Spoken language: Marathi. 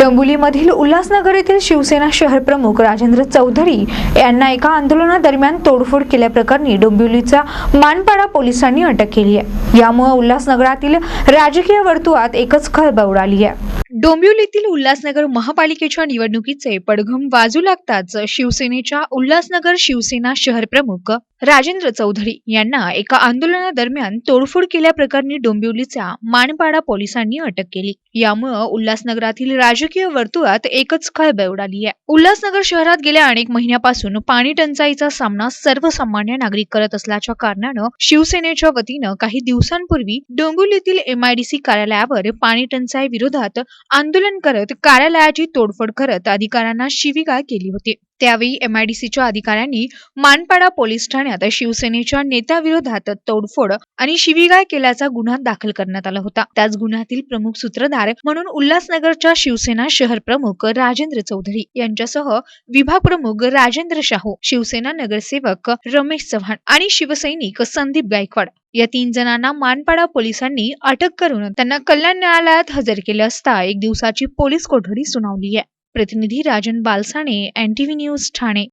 डोंबिवलीमधील उल्हासनगर येथील शिवसेना शहर प्रमुख राजेंद्र चौधरी यांना एका आंदोलनादरम्यान तोडफोड केल्याप्रकरणी डोंबिवलीचा मानपाडा पोलिसांनी अटक केली आहे. यामुळे उल्हासनगरातील राजकीय वर्तुळात एकच खळबळ उडाली आहे. डोंबिवलीतील उल्हासनगर महापालिकेच्या निवडणुकीचे पडघम वाजू लागताच शिवसेनेच्या उल्हासनगर शिवसेना शहर प्रमुख राजेंद्र चौधरी यांना एका आंदोलनादरम्यान तोडफोड केल्याप्रकरणी डोंबिवलीच्या मानपाडा पोलिसांनी अटक केली. यामुळे उल्हासनगरातील राजकीय वर्तुळात एकच खळबळ उडाली आहे. उल्हासनगर शहरात गेल्या अनेक महिन्यापासून पाणी टंचाईचा सामना सर्वसामान्य नागरिक करत असल्याच्या कारणानं शिवसेनेच्या वतीनं काही दिवसांपूर्वी डोंबिवलीतील एमआयडीसी कार्यालयावर पाणी टंचाई विरोधात आंदोलन करत कार्यालयाची तोडफोड करत अधिकाऱ्यांना शिवीगाळ केली होती. त्यावेळी एमआयडीसीच्या अधिकाऱ्यांनी मानपाडा पोलीस ठाण्यात शिवसेनेच्या नेत्याविरोधात तोडफोड आणि शिवीगाळ केल्याचा गुन्हा दाखल करण्यात आला होता. त्याच गुन्ह्यातील प्रमुख सूत्रधार म्हणून उल्हासनगरच्या शिवसेना शहर प्रमुख राजेंद्र चौधरी यांच्यासह विभाग प्रमुख राजेंद्र शाहू शिवसेना नगरसेवक रमेश चव्हाण आणि शिवसैनिक संदीप गायकवाड या तीन जणांना मानपाडा पोलिसांनी अटक करून त्यांना कल्याण न्यायालयात हजर केले असता एक दिवसाची पोलीस कोठडी सुनावली आहे. प्रतिनिधी राजन बालसाने व्ही न्यूज ठाणे.